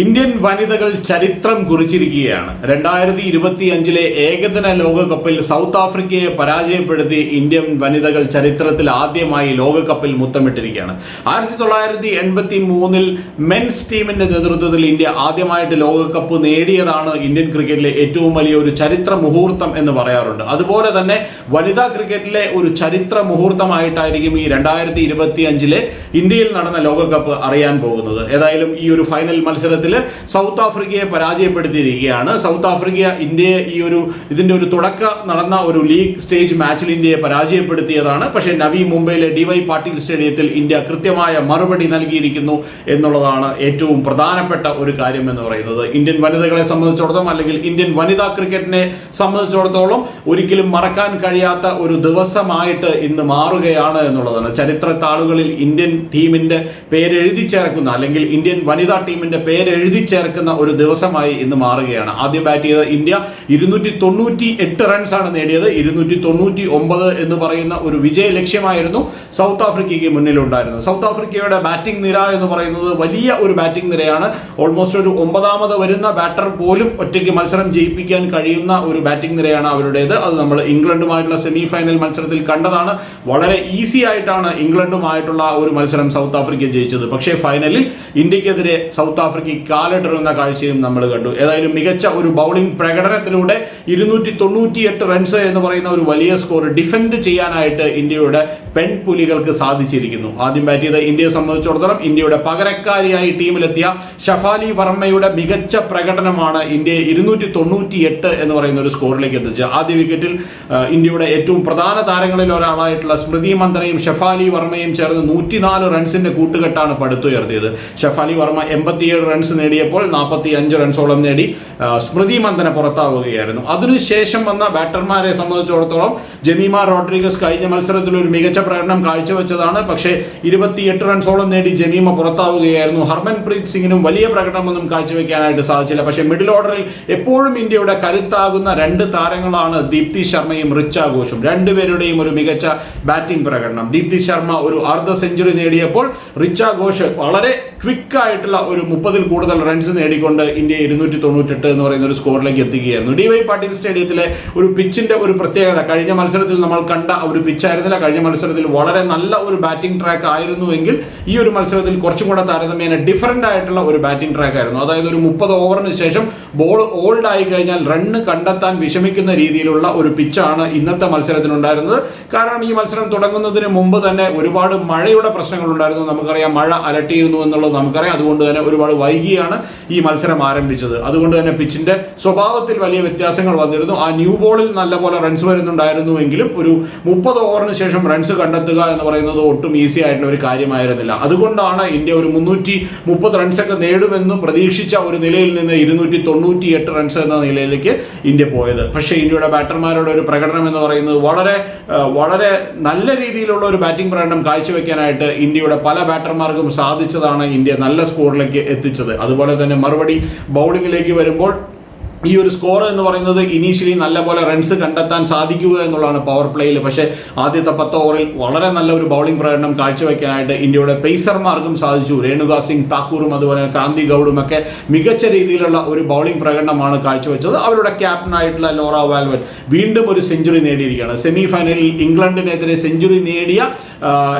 Indian വനിതകൾ ചരിത്രം കുറിച്ചിരിക്കുകയാണ്. രണ്ടായിരത്തി ഇരുപത്തി അഞ്ചിലെ ഏകദിന ലോകകപ്പിൽ സൗത്ത് ആഫ്രിക്കയെ പരാജയപ്പെടുത്തി ഇന്ത്യൻ വനിതകൾ ചരിത്രത്തിൽ ആദ്യമായി ലോകകപ്പിൽ മുത്തമിട്ടിരിക്കുകയാണ്. ആയിരത്തി തൊള്ളായിരത്തി എൺപത്തി മൂന്നിൽ മെൻസ് ടീമിന്റെ നേതൃത്വത്തിൽ ഇന്ത്യ ആദ്യമായിട്ട് ലോകകപ്പ് നേടിയതാണ് ഇന്ത്യൻ ക്രിക്കറ്റിലെ ഏറ്റവും വലിയ ഒരു ചരിത്ര മുഹൂർത്തം എന്ന് പറയാറുണ്ട്. അതുപോലെ തന്നെ വനിതാ ക്രിക്കറ്റിലെ ഒരു ചരിത്ര മുഹൂർത്തമായിട്ടായിരിക്കും ഈ രണ്ടായിരത്തി ഇരുപത്തി അഞ്ചിലെ ഇന്ത്യയിൽ നടന്ന ലോകകപ്പ് അറിയാൻ പോകുന്നത്. ഏതായാലും ഈ ഒരു ഫൈനൽ മത്സരത്തിൽ സൗത്ത് ആഫ്രിക്കയെ പരാജയപ്പെടുത്തിയിരിക്കുകയാണ്. സൗത്ത് ആഫ്രിക്ക ഇന്ത്യയെ ഈ ഒരു ഇതിന്റെ ഒരു തുടക്ക നടന്ന ഒരു ലീഗ് സ്റ്റേജ് മാച്ചിൽ ഇന്ത്യയെ പരാജയപ്പെടുത്തിയതാണ്. പക്ഷേ നവി മുംബൈയിലെ ഡിവൈ പാട്ടീൽ സ്റ്റേഡിയത്തിൽ ഇന്ത്യ കൃത്യമായ മറുപടി നൽകിയിരിക്കുന്നു എന്നുള്ളതാണ് ഏറ്റവും പ്രധാനപ്പെട്ട ഒരു കാര്യം എന്ന് പറയുന്നത്. ഇന്ത്യൻ വനിതകളെ സംബന്ധിച്ചിടത്തോളം അല്ലെങ്കിൽ ഇന്ത്യൻ വനിതാ ക്രിക്കറ്റിനെ സംബന്ധിച്ചിടത്തോളം ഒരിക്കലും മറക്കാൻ കഴിയാത്ത ഒരു ദിവസമായിട്ട് ഇന്ന് മാറുകയാണ് എന്നുള്ളതാണ്. ചരിത്ര താളുകളിൽ ഇന്ത്യൻ ടീമിന്റെ പേരെഴുതി ചേർക്കുന്ന അല്ലെങ്കിൽ ഇന്ത്യൻ വനിതാ ടീമിന്റെ പേര് എഴുതി ചേർക്കുന്ന ഒരു ദിവസമായി ഇന്ന് മാറുകയാണ്. ആദ്യം ബാറ്റ് ചെയ്ത ഇന്ത്യ. ഇരുന്നൂറ്റി തൊണ്ണൂറ്റി എട്ട് റൺസാണ് നേടിയത്. ഇരുന്നൂറ്റി തൊണ്ണൂറ്റി ഒമ്പത് എന്ന് പറയുന്ന ഒരു വിജയ ലക്ഷ്യമായിരുന്നു സൗത്ത് ആഫ്രിക്കയ്ക്ക് മുന്നിലുണ്ടായിരുന്നത്. സൗത്ത് ആഫ്രിക്കയുടെ ബാറ്റിംഗ് നിര എന്ന് പറയുന്നത് വലിയ ഒരു ബാറ്റിംഗ് നിരയാണ്. ഓൾമോസ്റ്റ് ഒരു ഒമ്പതാമത് വരുന്ന ബാറ്റർ പോലും ഒറ്റയ്ക്ക് മത്സരം ജയിപ്പിക്കാൻ കഴിയുന്ന ഒരു ബാറ്റിംഗ് നിരയാണ് അവരുടേത്. അത് നമ്മൾ ഇംഗ്ലണ്ടുമായിട്ടുള്ള സെമി ഫൈനൽ മത്സരത്തിൽ കണ്ടതാണ്. വളരെ ഈസി ആയിട്ടാണ് ഇംഗ്ലണ്ടുമായിട്ടുള്ള ഒരു മത്സരം സൗത്ത് ആഫ്രിക്ക ജയിച്ചത്. പക്ഷേ ഫൈനലിൽ ഇന്ത്യക്കെതിരെ സൗത്ത് ആഫ്രിക്ക കാലിട്ടിരുന്ന കാഴ്ചയും നമ്മൾ കണ്ടു. ഏതായാലും മികച്ച ഒരു ബൗളിംഗ് പ്രകടനത്തിലൂടെ ഇരുന്നൂറ്റി തൊണ്ണൂറ്റിയെട്ട് റൺസ് എന്ന് പറയുന്ന ഒരു വലിയ സ്കോർ ഡിഫെൻഡ് ചെയ്യാനായിട്ട് ഇന്ത്യയുടെ പെൺപുലികൾക്ക് സാധിച്ചിരിക്കുന്നു. ആദ്യം ബാറ്റ് ചെയ്ത ഇന്ത്യയെ സംബന്ധിച്ചിടത്തോളം ഇന്ത്യയുടെ പകരക്കാരിയായി ടീമിലെത്തിയ ഷഫാലി വർമ്മയുടെ മികച്ച പ്രകടനമാണ് ഇന്ത്യയെ ഇരുന്നൂറ്റി തൊണ്ണൂറ്റി എട്ട് എന്ന് പറയുന്ന ഒരു സ്കോറിലേക്ക് എത്തിച്ചത്. ആദ്യ വിക്കറ്റിൽ ഇന്ത്യയുടെ ഏറ്റവും പ്രധാന താരങ്ങളിൽ ഒരാളായിട്ടുള്ള സ്മൃതി മന്ദനയും ഷഫാലി വർമ്മയും ചേർന്ന് നൂറ്റിനാല് റൺസിന്റെ കൂട്ടുകെട്ടാണ് പടുത്തുയർത്തിയത്. ഷഫാലി വർമ്മ എൺപത്തിയേഴ് റൺസ് നേടിയപ്പോൾ നാൽപ്പത്തി അഞ്ച് റൺസോളം നേടി സ്മൃതി മന്ദന പുറത്താവുകയായിരുന്നു. അതിനുശേഷം വന്ന ബാറ്റർമാരെ സംബന്ധിച്ചിടത്തോളം ജമീമ റോഡ്രിഗസ് കഴിഞ്ഞ മത്സരത്തിൽ ഒരു മികച്ച പ്രകടനം കാഴ്ചവെച്ചതാണ്. പക്ഷേ ഇരുപത്തിയെട്ട് റൺസോളം നേടി ജമീമ പുറത്താവുകയായിരുന്നു. ഹർമൻപ്രീത് സിംഗിനും വലിയ പ്രകടനമൊന്നും കാഴ്ചവെക്കാനായിട്ട് സാധിച്ചില്ല. പക്ഷേ മിഡിൽ ഓർഡറിൽ എപ്പോഴും ഇന്ത്യയുടെ കരുത്താകുന്ന രണ്ട് താരങ്ങളാണ് ദീപ്തി ശർമ്മയും റിച്ച ഘോഷും. രണ്ടുപേരുടെയും ഒരു മികച്ച ബാറ്റിംഗ് പ്രകടനം. ദീപ്തി ശർമ്മ ഒരു അർദ്ധ സെഞ്ചുറി നേടിയപ്പോൾ റിച്ച ഘോഷ് വളരെ ക്വിക്കായിട്ടുള്ള ഒരു മുപ്പതിൽ കൂടുതൽ റൺസ് നേടിക്കൊണ്ട് ഇന്ത്യ ഇരുന്നൂറ്റി തൊണ്ണൂറ്റെട്ട് എന്ന് പറയുന്ന ഒരു സ്കോറിലേക്ക് എത്തിക്കുകയായിരുന്നു ഡി വൈ പാട്ടീൽ സ്റ്റേഡിയത്തിലെ ഒരു പിച്ചിന്റെ ഒരു പ്രത്യേകത. കഴിഞ്ഞ മത്സരത്തിൽ നമ്മൾ കണ്ട ഒരു പിച്ചായിരുന്നില്ല കഴിഞ്ഞ മത്സരത്തിൽ വളരെ നല്ല ഒരു ബാറ്റിംഗ് ട്രാക്ക് ആയിരുന്നുവെങ്കിൽ ഈ ഒരു മത്സരത്തിൽ കുറച്ചും കൂടെ താരതമ്യേന ഡിഫറന്റ് ആയിട്ടുള്ള ഒരു ബാറ്റിംഗ് ട്രാക്ക് ആയിരുന്നു. അതായത് ഒരു മുപ്പത് ഓവറിന് ശേഷം ബോൾ ഓൾഡ് ആയി കഴിഞ്ഞാൽ റണ്ണ് കണ്ടെത്താൻ വിഷമിക്കുന്ന രീതിയിലുള്ള ഒരു പിച്ചാണ് ഇന്നത്തെ മത്സരത്തിനുണ്ടായിരുന്നത്. കാരണം ഈ മത്സരം തുടങ്ങുന്നതിന് മുമ്പ് തന്നെ ഒരുപാട് മഴയുടെ പ്രശ്നങ്ങൾ ഉണ്ടായിരുന്നു നമുക്കറിയാം മഴ അലട്ടിയിരുന്നു എന്നുള്ളത് നമുക്കറിയാം. അതുകൊണ്ട് തന്നെ ഒരുപാട് വൈകിയാണ് ഈ മത്സരം ആരംഭിച്ചത്. അതുകൊണ്ട് തന്നെ പിച്ചിന്റെ സ്വഭാവത്തിൽ വലിയ വ്യത്യാസങ്ങൾ വന്നിരുന്നു. ആ ന്യൂ ബോളിൽ നല്ലപോലെ റൺസ് വരുന്നുണ്ടായിരുന്നുവെങ്കിലും ഒരു മുപ്പത് ഓവറിന് ശേഷം റൺസ് കണ്ടെത്തുക എന്ന് പറയുന്നത് ഒട്ടും ഈസി ആയിട്ടുള്ള ഒരു കാര്യമായിരുന്നില്ല. അതുകൊണ്ടാണ് ഇന്ത്യ ഒരു മുന്നൂറ്റി മുപ്പത് റൺസൊക്കെ നേടുമെന്ന് പ്രതീക്ഷിച്ച ഒരു നിലയിൽ നിന്ന് ഇരുന്നൂറ്റി തൊണ്ണൂറ്റി എട്ട് റൺസ് എന്ന നിലയിലേക്ക് ഇന്ത്യ പോയത്. പക്ഷേ ഇന്ത്യയുടെ ബാറ്റർമാരുടെ ഒരു പ്രകടനം എന്ന് പറയുന്നത് വളരെ വളരെ നല്ല രീതിയിലുള്ള ഒരു ബാറ്റിംഗ് പ്രകടനം കാഴ്ചവെക്കാനായിട്ട് ഇന്ത്യയുടെ പല ബാറ്റർമാർക്കും സാധിച്ചതാണ് ഇന്ത്യ നല്ല സ്കോറിലേക്ക് എത്തിച്ചത്. അതുപോലെ തന്നെ മറുപടി ബൗളിങ്ങിലേക്ക് വരുമ്പോൾ ഈ ഒരു സ്കോർ എന്ന് പറയുന്നത് ഇനീഷ്യലി നല്ല പോലെ റൺസ് കണ്ടെത്താൻ സാധിക്കുക എന്നുള്ളതാണ് പവർ പ്ലേയിൽ പക്ഷേ ആദ്യത്തെ പത്ത് ഓവറിൽ വളരെ നല്ല ഒരു ബൗളിംഗ് പ്രകടനം കാഴ്ചവെക്കാനായിട്ട് ഇന്ത്യയുടെ പേസർമാർക്കും സാധിച്ചു. രേണുക സിംഗ് താക്കൂറും അതുപോലെ ക്രാന്തി ഗൗഡും ഒക്കെ മികച്ച രീതിയിലുള്ള ഒരു ബൗളിംഗ് പ്രകടനമാണ് കാഴ്ചവെച്ചത്. അവരുടെ ക്യാപ്റ്റനായിട്ടുള്ള ലോറ വാൽവൻ വീണ്ടും ഒരു സെഞ്ചുറി നേടിയിരിക്കുകയാണ്. സെമി ഫൈനലിൽ ഇംഗ്ലണ്ടിനെതിരെ സെഞ്ചുറി നേടിയ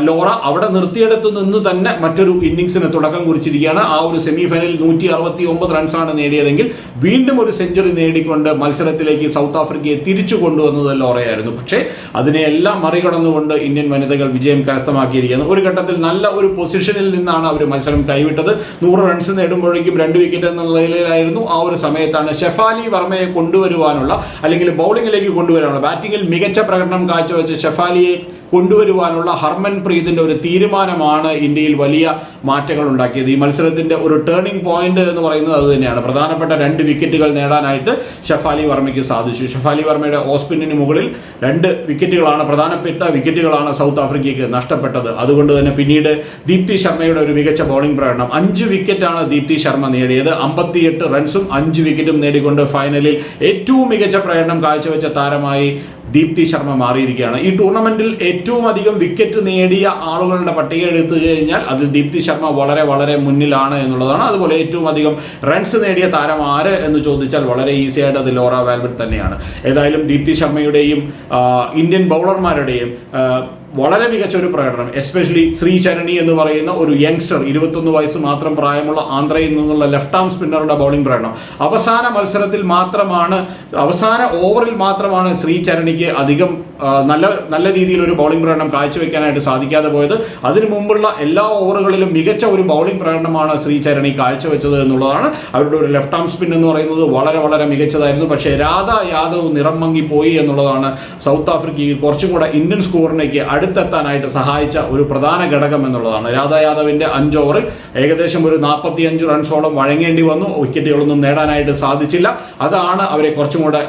ലോറ അവിടെ നിർത്തിയെടുത്ത് നിന്ന് തന്നെ മറ്റൊരു ഇന്നിങ്സിന് തുടക്കം കുറിച്ചിരിക്കുകയാണ്. ആ ഒരു സെമി ഫൈനലിൽ നൂറ്റി അറുപത്തി ഒമ്പത് റൺസാണ് നേടിയതെങ്കിൽ വീണ്ടും ഒരു സെഞ്ചുറി നേടിക്കൊണ്ട് മത്സരത്തിലേക്ക് സൗത്ത് ആഫ്രിക്കയെ തിരിച്ചു കൊണ്ടുവന്നത് ലോറയായിരുന്നു. പക്ഷേ അതിനെയെല്ലാം മറികടന്നുകൊണ്ട് ഇന്ത്യൻ വനിതകൾ വിജയം കരസ്ഥമാക്കിയിരിക്കുന്നു. ഒരു ഘട്ടത്തിൽ നല്ല ഒരു പൊസിഷനിൽ നിന്നാണ് അവർ മത്സരം കൈവിട്ടത്. നൂറ് റൺസ് നേടുമ്പോഴേക്കും രണ്ട് വിക്കറ്റ് എന്ന നിലയിലായിരുന്നു ആ ഒരു സമയത്താണ് ഷെഫാലി വർമ്മയെ കൊണ്ടുവരുവാനുള്ള അല്ലെങ്കിൽ ബൗളിങ്ങിലേക്ക് കൊണ്ടുവരാനുള്ള ബാറ്റിംഗിൽ മികച്ച പ്രകടനം കാഴ്ചവെച്ച ഷെഫാലിയെ കൊണ്ടുവരുവാനുള്ള ഹർമൻ പ്രീതിന്റെ ഒരു തീരുമാനമാണ് ഇന്ത്യയിൽ വലിയ മാറ്റങ്ങൾ ഉണ്ടാക്കിയത് ഈ മത്സരത്തിന്റെ ഒരു ടേണിംഗ് പോയിന്റ് എന്ന് പറയുന്നത് അത് തന്നെയാണ്. പ്രധാനപ്പെട്ട രണ്ട് വിക്കറ്റുകൾ നേടാനായിട്ട് ഷഫാലി വർമ്മയ്ക്ക് സാധിച്ചു. ഷഫാലി വർമ്മയുടെ ഓസ്പിന്നിന് മുകളിൽ രണ്ട് വിക്കറ്റുകളാണ് പ്രധാനപ്പെട്ട വിക്കറ്റുകളാണ് സൗത്ത് ആഫ്രിക്കയ്ക്ക് നഷ്ടപ്പെട്ടത്. അതുകൊണ്ട് തന്നെ പിന്നീട് ദീപ്തി ശർമ്മയുടെ ഒരു മികച്ച ബോളിംഗ് പ്രകടനം. അഞ്ച് വിക്കറ്റാണ് ദീപ്തി ശർമ്മ നേടിയത്. അമ്പത്തിയെട്ട് റൺസും അഞ്ച് വിക്കറ്റും നേടിക്കൊണ്ട് ഫൈനലിൽ ഏറ്റവും മികച്ച പ്രകടനം കാഴ്ചവെച്ച താരമായി ദീപ്തി ശർമ്മ മാറിയിരിക്കുകയാണ്. ഈ ടൂർണമെന്റിൽ ഏറ്റവും അധികം വിക്കറ്റ് നേടിയ ആളുകളുടെ പട്ടിക എടുത്തു കഴിഞ്ഞാൽ അതിൽ ദീപ്തി ശർമ്മ വളരെ വളരെ മുന്നിലാണ് എന്നുള്ളതാണ്. അതുപോലെ ഏറ്റവും അധികം റൺസ് നേടിയ താരം ആര് എന്ന് ചോദിച്ചാൽ വളരെ ഈസി ആയിട്ട് അത് ലോറ വാൽബർട്ട് തന്നെയാണ്. ഏതായാലും ദീപ്തി ശർമ്മയുടെയും ഇന്ത്യൻ ബൗളർമാരുടെയും വളരെ മികച്ച ഒരു പ്രകടനം. എസ്പെഷ്യലി ശ്രീചരണി എന്ന് പറയുന്ന ഒരു യങ്സ്റ്റർ ഇരുപത്തൊന്ന് വയസ്സ് മാത്രം പ്രായമുള്ള ആന്ധ്രയിൽ നിന്നുള്ള ലെഫ്റ്റ് ആം സ്പിന്നറുടെ ബൗളിംഗ് പ്രകടനം. അവസാന മത്സരത്തിൽ മാത്രമാണ് അവസാന ഓവറിൽ മാത്രമാണ് ശ്രീചരണിക്ക് അധികം ആ, നല്ല നല്ല രീതിയിൽ ഒരു ബൗളിംഗ് പ്രകടനം കാഴ്ചവെക്കാനായിട്ട് സാധിക്കാതെ പോയത്. അതിനു മുമ്പുള്ള എല്ലാ ഓവറുകളിലും മികച്ച ഒരു ബൗളിംഗ് പ്രകടനമാണ് ശ്രീചരണി കാഴ്ചവെച്ചത് എന്നുള്ളതാണ്. അവരുടെ ഒരു ലെഫ്റ്റ് ആം സ്പിൻ എന്ന് പറയുന്നത് വളരെ വളരെ മികച്ചതായിരുന്നു. പക്ഷേ രാധ യാദവ് നിറം മങ്ങി പോയി എന്നുള്ളതാണ് സൗത്ത് ആഫ്രിക്കയ്ക്ക് കുറച്ചും കൂടെ ഇന്ത്യൻ സ്കോറിനേക്ക് അടുത്തെത്താനായിട്ട് സഹായിച്ച ഒരു പ്രധാന ഘടകം എന്നുള്ളതാണ്. രാധ യാദവിന്റെ അഞ്ച് ഓവറിൽ ഏകദേശം ഒരു നാൽപ്പത്തി അഞ്ച് റൺസോളം വഴങ്ങേണ്ടി വന്നു. വിക്കറ്റുകളൊന്നും നേടാനായിട്ട് സാധിച്ചില്ല. അതാണ് അവരെ കുറച്ചും കൂടെ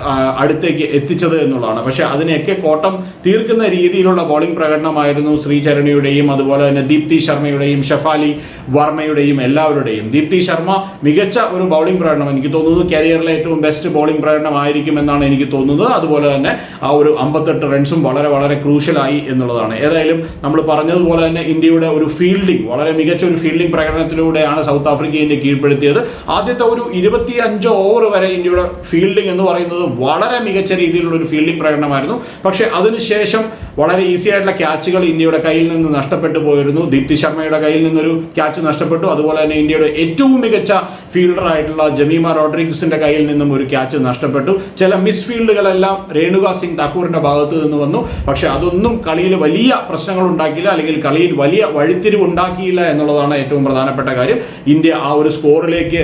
അടുത്തേക്ക് എത്തിച്ചത് എന്നുള്ളതാണ്. പക്ഷേ അതിനെയൊക്കെ കോട്ടം തീർക്കുന്ന രീതിയിലുള്ള ബോളിംഗ് പ്രകടനമായിരുന്നു ശ്രീചരണിയുടെയും അതുപോലെ തന്നെ ദീപ്തി ശർമ്മയുടെയും ഷഫാലി വർമ്മയുടെയും എല്ലാവരുടെയും. ദീപ്തി ശർമ്മ മികച്ച ഒരു ബൗളിംഗ് പ്രകടനം. എനിക്ക് തോന്നുന്നത് കരിയറിലെ ഏറ്റവും ബെസ്റ്റ് ബൗളിംഗ് പ്രകടനമായിരിക്കും എന്നാണ് എനിക്ക് തോന്നുന്നത്. അതുപോലെ തന്നെ ആ ഒരു അമ്പത്തെട്ട് റൺസും വളരെ വളരെ ക്രൂഷ്യലായി എന്നുള്ളതാണ്. ഏതായാലും നമ്മൾ പറഞ്ഞതുപോലെ തന്നെ ഇന്ത്യയുടെ ഒരു ഫീൽഡിംഗ് വളരെ മികച്ച ഒരു ഫീൽഡിംഗ് പ്രകടനത്തിലൂടെയാണ് സൗത്ത് ആഫ്രിക്ക ഇന്ത്യ കീഴ്പ്പെടുത്തിയത്. ആദ്യത്തെ ഒരു ഇരുപത്തി അഞ്ച് ഓവർ വരെ ഇന്ത്യയുടെ ഫീൽഡിംഗ് എന്ന് പറയുന്നത് വളരെ മികച്ച രീതിയിലുള്ള ഒരു ഫീൽഡിംഗ് പ്രകടനമായിരുന്നു. പക്ഷേ അതിനുശേഷം വളരെ ഈസി ആയിട്ടുള്ള ക്യാച്ചുകൾ ഇന്ത്യയുടെ കയ്യിൽ നിന്ന് നഷ്ടപ്പെട്ടു പോയിരുന്നു. ദീപ്തി ശർമ്മയുടെ കയ്യിൽ നിന്നൊരു ക്യാച്ച് നഷ്ടപ്പെട്ടു. അതുപോലെ തന്നെ ഇന്ത്യയുടെ ഏറ്റവും മികച്ച ഫീൽഡർ ആയിട്ടുള്ള ജമീമ റോഡ്രിഗ്സിന്റെ കയ്യിൽ നിന്നും ഒരു ക്യാച്ച് നഷ്ടപ്പെട്ടു. ചില മിസ് ഫീൽഡുകളെല്ലാം രേണുക സിംഗ് താക്കൂറിന്റെ ഭാഗത്ത് നിന്ന് വന്നു. പക്ഷെ അതൊന്നും കളിയിൽ വലിയ പ്രശ്നങ്ങൾ ഉണ്ടാക്കിയില്ല. അല്ലെങ്കിൽ കളിയിൽ വലിയ വഴിത്തിരിവ് ഉണ്ടാക്കിയില്ല എന്നുള്ളതാണ് ഏറ്റവും പ്രധാനപ്പെട്ട കാര്യം. ഇന്ത്യ ആ ഒരു സ്കോറിലേക്ക്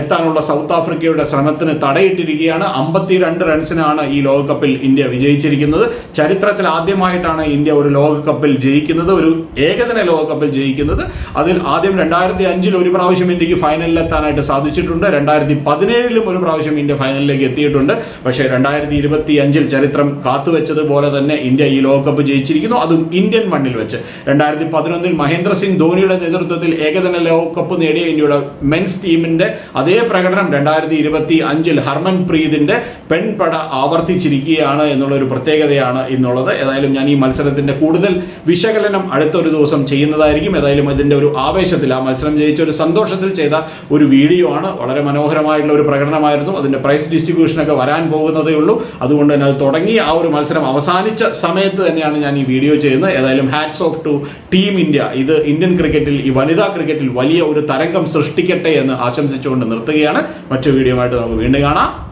എത്താനുള്ള സൗത്ത് ആഫ്രിക്കയുടെ ശ്രമത്തിന് തടയിട്ടിരിക്കുകയാണ്. അമ്പത്തിരണ്ട് റൺസിനാണ് ഈ ലോകകപ്പിൽ ഇന്ത്യ വിജയിച്ചിരിക്കുന്നത്. ചരിത്രത്തിൽ ആദ്യമായിട്ടാണ് ഇന്ത്യ ഒരു ലോകകപ്പിൽ ജയിക്കുന്നത് ഒരു ഏകദിന ലോകകപ്പിൽ ജയിക്കുന്നത്. അതിൽ ആദ്യം രണ്ടായിരത്തി അഞ്ചിൽ ഒരു പ്രാവശ്യം ഇന്ത്യയ്ക്ക് ഫൈനലിൽ എത്താനായിട്ട് സാധിച്ചിട്ടുണ്ട്. രണ്ടായിരത്തി പതിനേഴിലും ഒരു പ്രാവശ്യം ഇന്ത്യ ഫൈനലിലേക്ക് എത്തിയിട്ടുണ്ട്. പക്ഷേ രണ്ടായിരത്തി ഇരുപത്തി അഞ്ചിൽ ചരിത്രം കാത്തുവെച്ചതുപോലെ തന്നെ ഇന്ത്യ ഈ ലോകകപ്പ് ജയിച്ചിരിക്കുന്നു. അതും ഇന്ത്യൻ മണ്ണിൽ വെച്ച്. രണ്ടായിരത്തി പതിനൊന്നിൽ മഹേന്ദ്ര സിംഗ് ധോണിയുടെ നേതൃത്വത്തിൽ ഏകദിന ലോകകപ്പ് നേടിയ ഇന്ത്യയുടെ മെൻസ് ടീമിന്റെ അതേ പ്രകടനം രണ്ടായിരത്തി ഇരുപത്തി അഞ്ചിൽ ഹർമൻ പ്രീതിന്റെ പെൺപട ആവർത്തിച്ചിരിക്കുകയാണ് എന്നുള്ള ഒരു പ്രത്യേകതയാണ് ഇന്നുള്ളത്. ഏതായാലും ഞാൻ ഈ മത്സരത്തിന്റെ കൂടുതൽ വിശകലനം അടുത്ത ഒരു ദിവസം ചെയ്യുന്നതായിരിക്കും. ഏതായാലും അതിന്റെ ഒരു ആവേശത്തിൽ ആ മത്സരം ജയിച്ച ഒരു സന്തോഷത്തിൽ ചെയ്ത ഒരു വീഡിയോ ആണ്. വളരെ മനോഹരമായിട്ടുള്ള ഒരു പ്രകടനമായിരുന്നു. അതിന്റെ പ്രൈസ് ഡിസ്ട്രിബ്യൂഷൻ ഒക്കെ വരാൻ പോകുന്നതേ ഉള്ളൂ. അതുകൊണ്ട് തന്നെ അത് തുടങ്ങി. ആ ഒരു മത്സരം അവസാനിച്ച സമയത്ത് തന്നെയാണ് ഞാൻ ഈ വീഡിയോ ചെയ്യുന്നത്. ഏതായാലും hats off to team India ഇത് ഇന്ത്യൻ ക്രിക്കറ്റിൽ ഈ വനിതാ ക്രിക്കറ്റിൽ വലിയ ഒരു തരംഗം സൃഷ്ടിക്കട്ടെ എന്ന് ആശംസിച്ചുകൊണ്ട് നിർത്തുകയാണ്. മറ്റു വീഡിയോ ആയിട്ട് നമുക്ക് വീണ്ടും കാണാം.